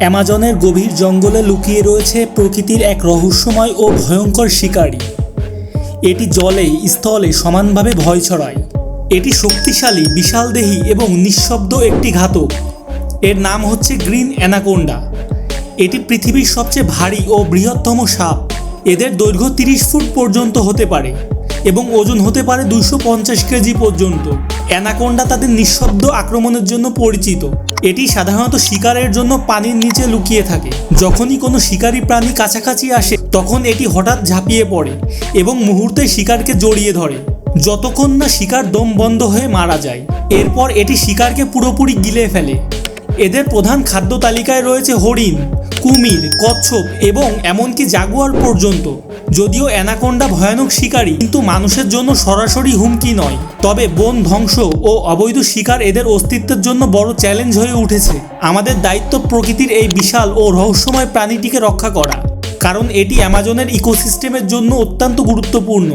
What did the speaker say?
অ্যামাজনের গভীর জঙ্গলে লুকিয়ে রয়েছে প্রকৃতির এক রহস্যময় ও ভয়ঙ্কর শিকারী। এটি জলে স্থলে সমানভাবে ভয় ছড়ায়। এটি শক্তিশালী, বিশালদেহী এবং নিঃশব্দ একটি ঘাতক। এর নাম হচ্ছে গ্রিন অ্যানাকোন্ডা। এটি পৃথিবীর সবচেয়ে ভারী ও বৃহত্তম সাপ। এদের দৈর্ঘ্য তিরিশ ফুট পর্যন্ত হতে পারে এবং ওজন হতে পারে দুশো পঞ্চাশ কেজি পর্যন্ত। অ্যানাকোন্ডা তাদের নিঃশব্দ আক্রমণের জন্য পরিচিত। এটি সাধারণত শিকারের জন্য পানির নিচে লুকিয়ে থাকে। যখনই কোনো শিকারী প্রাণী কাছাকাছি আসে, তখন এটি হঠাৎ ঝাঁপিয়ে পড়ে এবং মুহূর্তে শিকারকে জড়িয়ে ধরে। যতক্ষণ না শিকার দম বন্ধ হয়ে মারা যায়, এরপর এটি শিকারকে পুরোপুরি গিলে ফেলে। এদের প্রধান খাদ্য তালিকায় রয়েছে হরিণ। কুমির, কচ্ছপ এবং এমনকি জাগুয়ার পর্যন্ত। যদিও অ্যানাকোন্ডা ভয়ানক শিকারী, কিন্তু মানুষের জন্য সরাসরি হুমকি নয়। তবে বন ধ্বংস ও অবৈধ শিকার এদের অস্তিত্বের জন্য বড় চ্যালেঞ্জ হয়ে উঠেছে। আমাদের দায়িত্ব প্রকৃতির এই বিশাল ও রহস্যময় প্রাণীটিকে রক্ষা করা। কারণ এটি অ্যামাজনের ইকোসিস্টেমের জন্য অত্যন্ত গুরুত্বপূর্ণ।